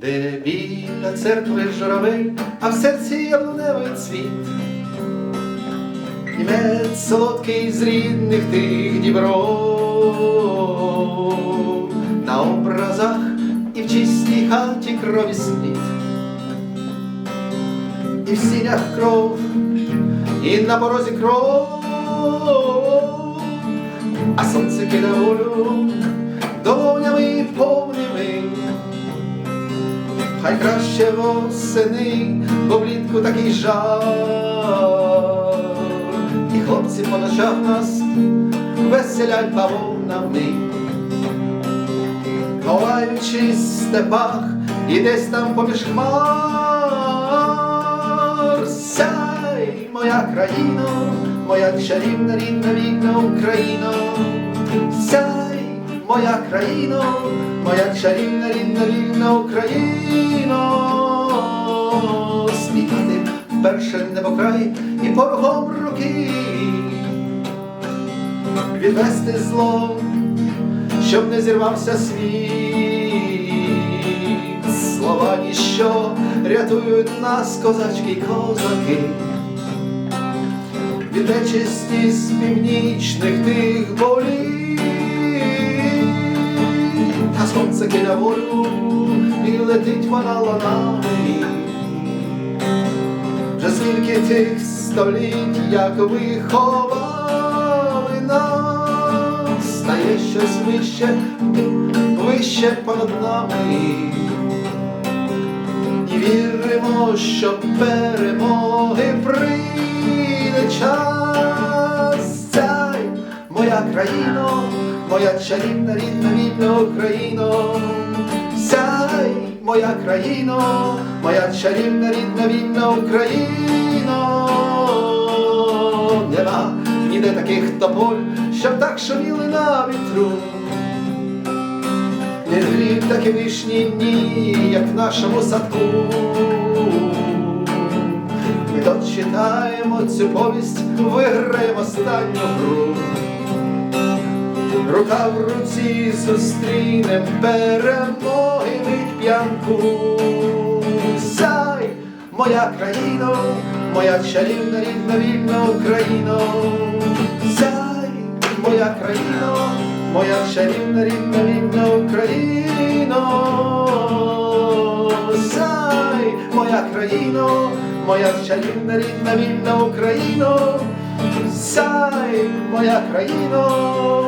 де біля церкви журавель, а в серці яблуневий цвіт. Німець солодкий з рідних тих дібров, на образах і в чистій хаті крові слід, і в сінях кров, і на порозі кров, а сонце кида волю Хай краще восени, бо влітку такий жар. І хлопці по ночах нас веселять бавовнами, ховаючись в степах і десь там поміж хмар. Сяй, моя країно, моя чарівна рідна вільна Україна. Сяй, моя країно, моя чарівна рідна вільна Україна. Світати вперше небокрай і порогом руки. Відвести зло, щоб не зірвався світ. Слова ніщо рятують нас, козачки й козаки. Від нечисті з північних тих болів. Сонце кине волю і летить вона ланами. Вже скільки тих століть, як виховали нас, стає щось вище, вище понад нами. І віримо, що перемоги прийде час. Цяй, моя країно, моя чарівна рідна вільна Україно. Сяй, моя країно, моя чарівна рідна вільна Україно. Нема ніде таких тополь, щоб так шуміли на вітру. Не гріб такі вишні дні, як в нашому садку. Ми дочитаємо цю повість, виграємо останню гру. Рука в руці зустрінем перемоги п'янку. Сяй, моя країно, моя чарівна рідна вільна Україно. Сяй, моя країно, моя чарівна рідна вільна Україно. Сяй, моя країно, моя чарівна рідна вільна Україно. Сяй, моя країно, з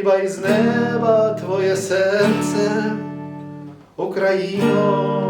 хліба і з неба твоє серце, Україно.